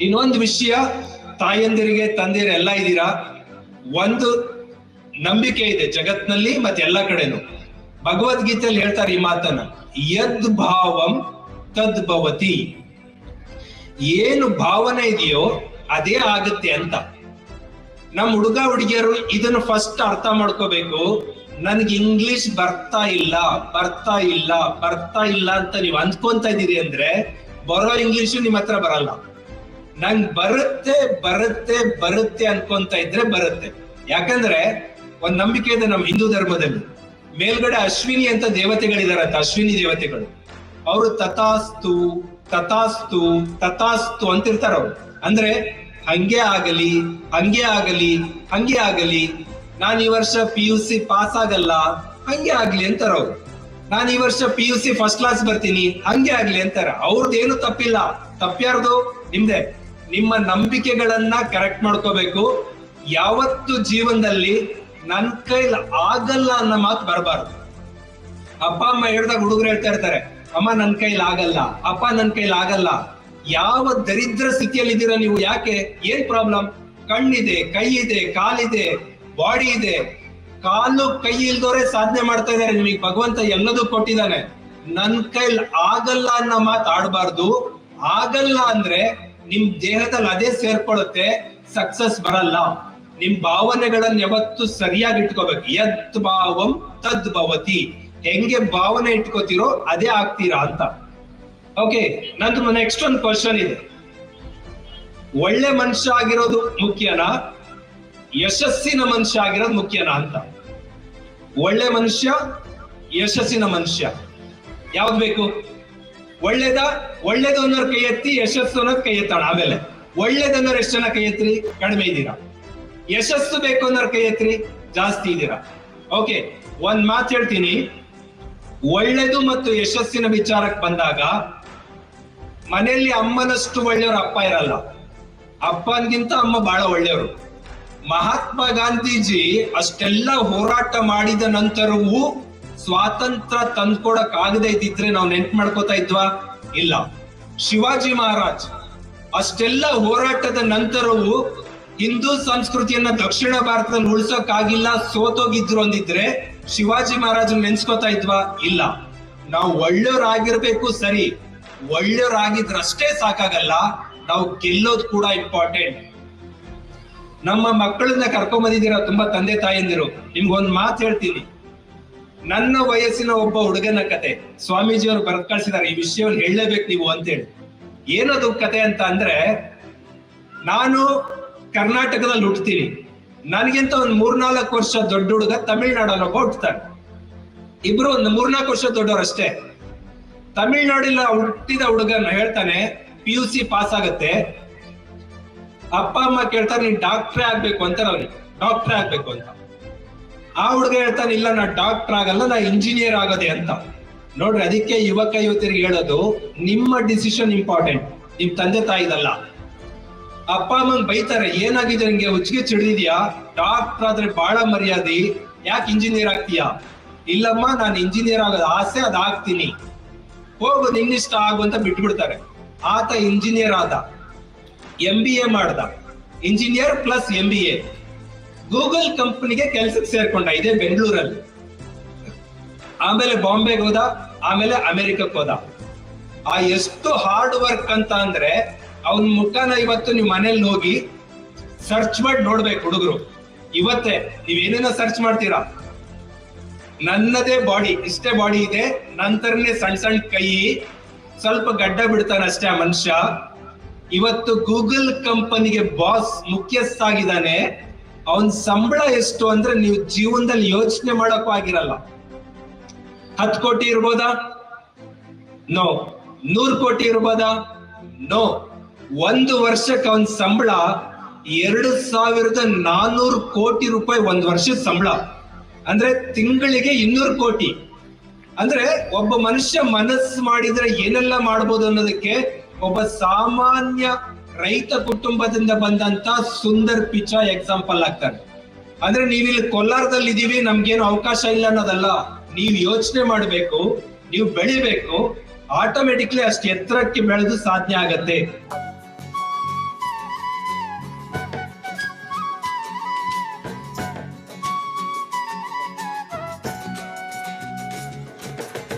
ಇನ್ನೊಂದು ವಿಷಯ, ತಾಯಂದಿರಿಗೆ, ತಂದೆಯರು ಎಲ್ಲ ಇದ್ದೀರಾ? ಒಂದು ನಂಬಿಕೆ ಇದೆ ಜಗತ್ನಲ್ಲಿ ಮತ್ತೆ ಎಲ್ಲ ಕಡೆನು. ಭಗವದ್ಗೀತೆಯಲ್ಲಿ ಹೇಳ್ತಾರೆ ಈ ಮಾತನ್ನ, ಯದ್ ಭಾವಂ ತದ್ ಭವತಿ. ಏನು ಭಾವನೆ ಇದೆಯೋ ಅದೇ ಆಗುತ್ತೆ ಅಂತ. ನಮ್ಮ ಹುಡುಗ ಹುಡುಗಿಯರು ಇದನ್ನು ಫಸ್ಟ್ ಅರ್ಥ ಮಾಡ್ಕೋಬೇಕು. ನನ್ಗೆ ಇಂಗ್ಲಿಷ್ ಬರ್ತಾ ಇಲ್ಲ ಬರ್ತಾ ಇಲ್ಲ ಬರ್ತಾ ಇಲ್ಲ ಅಂತ ನೀವು ಅಂದ್ಕೊಂತ ಇದ್ದೀರಿ ಅಂದ್ರೆ, ಬರೋ ಇಂಗ್ಲಿಷು ನಿಮ್ಮ ಹತ್ರ ಬರಲ್ಲ. ನಂಗ್ ಬರುತ್ತೆ ಬರುತ್ತೆ ಬರುತ್ತೆ ಅನ್ಕೊಂತ ಇದ್ರೆ ಬರುತ್ತೆ. ಯಾಕಂದ್ರೆ ಒಂದ್ ನಂಬಿಕೆ ಇದೆ ನಮ್ಮ ಹಿಂದೂ ಧರ್ಮದಲ್ಲಿ. ಮೇಲ್ಗಡೆ ಅಶ್ವಿನಿ ಅಂತ ದೇವತೆಗಳಿದಾರಂತ ಅಶ್ವಿನಿ ದೇವತೆಗಳು. ಅವರು ತಥಾಸ್ತು ತಥಾಸ್ತು ತಥಾಸ್ತು ಅಂತಿರ್ತಾರ ಅವ್ರು. ಅಂದ್ರೆ ಹಂಗೆ ಆಗಲಿ ಹಂಗೆ ಆಗಲಿ ಹಂಗೆ ಆಗಲಿ, ನಾನು ಈ ವರ್ಷ ಪಿ ಯು ಸಿ ಪಾಸ್ ಆಗಲ್ಲ, ಹಂಗೆ ಆಗ್ಲಿ ಅಂತಾರ ಅವ್ರು. ನಾನು ಈ ವರ್ಷ P U C first class ಬರ್ತೀನಿ, ಹಂಗೆ ಆಗ್ಲಿ ಅಂತಾರ. ಏನು ತಪ್ಪಿಲ್ಲ. ತಪ್ಪ್ಯಾರ್ದು ನಿಮ್ದೆ. ನಿಮ್ಮ ನಂಬಿಕೆಗಳನ್ನ ಕರೆಕ್ಟ್ ಮಾಡ್ಕೋಬೇಕು. ಯಾವತ್ತು ಜೀವನದಲ್ಲಿ ನನ್ನ ಕೈಲಿ ಆಗಲ್ಲ ಅನ್ನೋ ಮಾತು ಬರಬಾರ್ದು. ಅಪ್ಪ, ಅಮ್ಮ ಹೇಳ್ದಾಗ ಹುಡುಗರು ಹೇಳ್ತಾ ಇರ್ತಾರೆ, ಅಮ್ಮ ನನ್ನ ಕೈಲಿ ಆಗಲ್ಲ, ಅಪ್ಪ ನನ್ನ ಕೈಲಿ ಆಗಲ್ಲ. ಯಾವ ದರಿದ್ರ ಸ್ಥಿತಿಯಲ್ಲಿ ಇದ್ದೀರಾ ನೀವು, ಯಾಕೆ? ಏನ್ ಪ್ರಾಬ್ಲಮ್ ಕಣ್ಣಿದೆ ಕೈ ಇದೆ ಕಾಲಿದೆ, ಬಾಡಿ ಇದೆ. ಕಾಲು, ಕೈ ಇಲ್ದೋರೆ ಸಾಧನೆ ಮಾಡ್ತಾ ಇದಾರೆ ನಿಮಗೆ ಭಗವಂತ ಎಲ್ಲದೂ ಕೊಟ್ಟಿದ್ದಾನೆ. ನನ್ ಕೈಲಿ ಆಗಲ್ಲ ಅನ್ನೋ ಮಾತು ಆಡಬಾರ್ದು. ಆಗಲ್ಲ ಅಂದ್ರೆ ನಿಮ್ ದೇಹದಲ್ಲಿ ಅದೇ ಸೇರ್ಕೊಳ್ಳುತ್ತೆ ಸಕ್ಸಸ್ ಬರಲ್ಲ. ನಿಮ್ ಭಾವನೆಗಳನ್ನ ಯಾವತ್ತು ಸರಿಯಾಗಿ ಇಟ್ಕೋಬೇಕು. ಯತ್ ಭಾವಂ ತದ್ ಭವತಿ. ಹೆಂಗೆ ಭಾವನೆ ಇಟ್ಕೋತಿರೋ ಅದೇ ಆಗ್ತೀರಾ ಅಂತ. ಓಕೆ ನಂದು ನೆಕ್ಸ್ಟ್ ಒಂದು ಕ್ವಶನ್ ಇದೆ. ಒಳ್ಳೆ ಮನುಷ್ಯ ಆಗಿರೋದು ಮುಖ್ಯನಾ? ಯಶಸ್ಸಿನ ಮನುಷ್ಯ ಆಗಿರೋದು ಮುಖ್ಯನಾ ಅಂತ. ಒಳ್ಳೆ ಮನುಷ್ಯ, ಯಶಸ್ಸಿನ ಮನುಷ್ಯ. ಯಾವ್ದು ಬೇಕು? ಒಳ್ಳೇದ, ಒಳ್ಳೇದು ಅನ್ನೋರು ಕೈ ಎತ್ತಿ, ಯಶಸ್ಸು ಅನ್ನೋದ್ ಕೈ ಎತ್ತಾಳ. ಆಮೇಲೆ, ಒಳ್ಳೇದನ್ನೋರು ಎಷ್ಟು ಜನ ಕೈ ಎತ್ತಿರಿ? ಕಡಿಮೆ ಇದ್ದೀರಾ. ಯಶಸ್ಸು ಬೇಕು ಅನ್ನೋರು ಕೈ ಎತ್ತಿರಿ? ಜಾಸ್ತಿ ಇದ್ದೀರಾ. ಓಕೆ, ಒಂದ್ ಮಾತು ಹೇಳ್ತೀನಿ. ಒಳ್ಳೇದು ಮತ್ತು ಯಶಸ್ಸಿನ ವಿಚಾರಕ್ಕೆ ಬಂದಾಗ, ಮನೆಯಲ್ಲಿ ಅಮ್ಮನಷ್ಟು ಒಳ್ಳೆಯವರು ಅಪ್ಪ ಇರಲ್ಲ. ಅಪ್ಪನ್ಗಿಂತ ಅಮ್ಮ ಬಹಳ ಒಳ್ಳೆಯವರು. ಮಹಾತ್ಮ ಗಾಂಧೀಜಿ ಅಷ್ಟೆಲ್ಲ ಹೋರಾಟ ಮಾಡಿದ ನಂತರವೂ ಸ್ವಾತಂತ್ರ್ಯ ತಂದ್ಕೊಡಕ್ ಆಗದೆ ಇದ್ದಿದ್ರೆ ನಾವು ನೆನ್ಪು ಮಾಡ್ಕೋತಾ ಇದ್ವಾ? ಇಲ್ಲ. ಶಿವಾಜಿ ಮಹಾರಾಜ್, ಅಷ್ಟೆಲ್ಲ ಹೋರಾಟದ ನಂತರವೂ ಹಿಂದೂ ಸಂಸ್ಕೃತಿಯನ್ನ ದಕ್ಷಿಣ ಭಾರತದಲ್ಲಿ ಉಳ್ಸೋಕ್ಕಾಗಿಲ್ಲ, ಸೋತೋಗಿದ್ರು ಅಂದಿದ್ರೆ ಶಿವಾಜಿ ಮಹಾರಾಜ್ ನೆನ್ಸ್ಕೋತಾ ಇದ್ವಾ? ಇಲ್ಲ. ನಾವು ಒಳ್ಳೆಯವರಾಗಿರ್ಬೇಕು ಸರಿ. ಒಳ್ಳೆಯವರಾಗಿದ್ರಷ್ಟೇ ಸಾಕಾಗಲ್ಲ. ನಾವು ಗೆಲ್ಲೋದು ಕೂಡ ಇಂಪಾರ್ಟೆಂಟ್ ನಮ್ಮ ಮಕ್ಕಳನ್ನ ಕರ್ಕೊಂಡ್ ಬಂದಿದ್ದೀರಾ ತುಂಬಾ ತಂದೆ ತಾಯಂದಿರು. ನಿಮ್ಗೊಂದ್ ಮಾತು ಹೇಳ್ತೀನಿ. ನನ್ನ ವಯಸ್ಸಿನ ಒಬ್ಬ ಹುಡುಗನ ಕತೆ ಸ್ವಾಮೀಜಿಯವರು ಬರೆದು ಕಳ್ಸಿದ್ದಾರೆ. ಈ ವಿಷಯವನ್ನು ಹೇಳಲೇಬೇಕು ನೀವು ಅಂತೇಳಿ. ಏನದು ಕತೆ ಅಂತ ಅಂದ್ರೆ, ನಾನು ಕರ್ನಾಟಕದಲ್ಲಿ ಹುಟ್ಟುತ್ತೀನಿ ನನಗಿಂತ ಒಂದ್ ಮೂರ್ನಾಲ್ಕು ವರ್ಷ ದೊಡ್ಡ ಹುಡುಗ ತಮಿಳ್ನಾಡಲ್ಲಿ ಒಬ್ಬ ಹುಟ್ಟುತ್ತಾನೆ ಇಬ್ರು ಒಂದು ಮೂರ್ನಾಲ್ಕು ವರ್ಷ ದೊಡ್ಡವರಷ್ಟೇ ತಮಿಳ್ನಾಡಿಲ್ಲ ಹುಟ್ಟಿದ ಹುಡುಗನ ಹೇಳ್ತಾನೆ ಪಿ ಯು ಸಿ ಪಾಸ್ ಆಗತ್ತೆ. ಅಪ್ಪ, ಅಮ್ಮ ಕೇಳ್ತಾರೆ, ನೀನ್ ಡಾಕ್ಟ್ರೇ ಆಗ್ಬೇಕು ಅಂತಾರೆ ಅವ್ರಿಗೆ ಡಾಕ್ಟ್ರೇ ಆಗ್ಬೇಕು ಅಂತ. ಆ ಹುಡುಗ ಹೇಳ್ತಾನೆ, ಇಲ್ಲ, ನಾ ಡಾಕ್ಟರ್ ಆಗಲ್ಲ, ನಾ ಇಂಜಿನಿಯರ್ ಆಗದೆ ಅಂತ. ನೋಡ್ರಿ, ಅದಕ್ಕೆ ಯುವಕ, ಯುವತಿಯರಿಗೆ ಹೇಳೋದು, ನಿಮ್ಮ ಡಿಸಿಷನ್ ಇಂಪಾರ್ಟೆಂಟ್ ನಿಮ್ ತಂದೆ ತಾಯಿದಲ್ಲ ಅಪ್ಪ, ಅಮ್ಮನ್ ಬೈತಾರೆ, ಏನಾಗಿದೆ ನಿಂಗೆ? ಹುಚ್ಚಿಗೆ ಚಿಡಿದ್ಯಾ ಡಾಕ್ಟರ್ ಆದ್ರೆ ಬಹಳ ಮರ್ಯಾದೆ. ಯಾಕೆ ಇಂಜಿನಿಯರ್ ಆಗ್ತೀಯಾ? ಇಲ್ಲಮ್ಮ, ನಾನು ಇಂಜಿನಿಯರ್ ಆಗೋದು ಆಸೆ ಅದಾಗ್ತೀನಿ. ಹೋಗು, ನಿನ್ನಿಷ್ಟ ಆಗು ಅಂತ ಬಿಟ್ಬಿಡ್ತಾರೆ. ಆತ ಇಂಜಿನಿಯರ್ ಆದ. ಎಂ ಬಿ ಎ ಮಾಡ್ದ. Engineer plus M B A Google ಕಂಪನಿಗೆ ಕೆಲ್ಸಕ್ಕೆ ಸೇರ್ಕೊಂಡ, ಇದೆ ಬೆಂಗಳೂರಲ್ಲಿ. ಆಮೇಲೆ ಬಾಂಬೆಗೆ ಹೋದ, ಆಮೇಲೆ ಅಮೆರಿಕಕ್ಕೆ ಹೋದ. ಆ ಎಷ್ಟು ಹಾರ್ಡ್ ವರ್ಕ್ ಅಂತ ಅಂದ್ರೆ, ಅವನ್ ಮುಖನ ಇವತ್ತು ನೀವು ಮನೇಲಿ ಹೋಗಿ ಸರ್ಚ್ ಮಾಡಿ ನೋಡ್ಬೇಕು ಹುಡುಗರು. ಇವತ್ತೇ ನೀವೇನೇನೋ ಸರ್ಚ್ ಮಾಡ್ತೀರಾ? ನನ್ನದೇ ಬಾಡಿ ಇಷ್ಟೇ ಬಾಡಿ ಇದೆ, ನಂತರನೇ ಸಣ್ಣ ಸಣ್ಣ ಕೈ, ಸ್ವಲ್ಪ ಗಡ್ಡ ಬಿಡ್ತಾನೆ ಅಷ್ಟೇ ಆ ಮನುಷ್ಯ. ಇವತ್ತು ಗೂಗಲ್ ಕಂಪನಿಗೆ ಬಾಸ್ ಮುಖ್ಯಸ್ಥ ಆಗಿದ್ದಾನೆ. ಅವನ್ ಸಂಬಳ ಎಷ್ಟು ಅಂದ್ರೆ ನೀವು ಜೀವನದಲ್ಲಿ ಯೋಚನೆ ಮಾಡಕ್ಕೂ ಆಗಿರಲ್ಲ. ಹತ್ತು ಕೋಟಿ ಇರ್ಬೋದಾ? ನೋ ನೂರ್ ಕೋಟಿ ಇರ್ಬೋದಾ? ನೋ ಒಂದು ವರ್ಷಕ್ಕೆ ಅವನ್ ಸಂಬಳ ಎರಡು ಸಾವಿರದ ನಾನೂರು ಕೋಟಿ ರೂಪಾಯಿ ಒಂದ್ ವರ್ಷದ ಸಂಬಳ. ಅಂದ್ರೆ ತಿಂಗಳಿಗೆ ಇನ್ನೂರು ಕೋಟಿ. ಅಂದ್ರೆ ಒಬ್ಬ ಮನುಷ್ಯ ಮನಸ್ಸು ಮಾಡಿದ್ರೆ ಏನೆಲ್ಲ ಮಾಡ್ಬೋದು ಅನ್ನೋದಕ್ಕೆ ಒಬ್ಬ ಸಾಮಾನ್ಯ ರೈತ ಕುಟುಂಬದಿಂದ ಬಂದಂತ ಸುಂದರ್ ಪಿಚ ಎಕ್ಸಾಂಪಲ್ ಆಗ್ತಾರೆ. ಅಂದ್ರೆ ನೀವಿಲ್ಲಿ ಕೋಲಾರದಲ್ಲಿ ಇದೀವಿ ನಮ್ಗೇನು ಅವಕಾಶ ಇಲ್ಲ ಅನ್ನೋದಲ್ಲ. ನೀವು ಯೋಚನೆ ಮಾಡಬೇಕು, ನೀವು ಬೆಳಿಬೇಕು ಆಟೋಮೆಟಿಕ್ಲಿ ಅಷ್ಟು ಎತ್ತರಕ್ಕೆ ಬೆಳೆದು ಸಾಧ್ಯ ಆಗತ್ತೆ.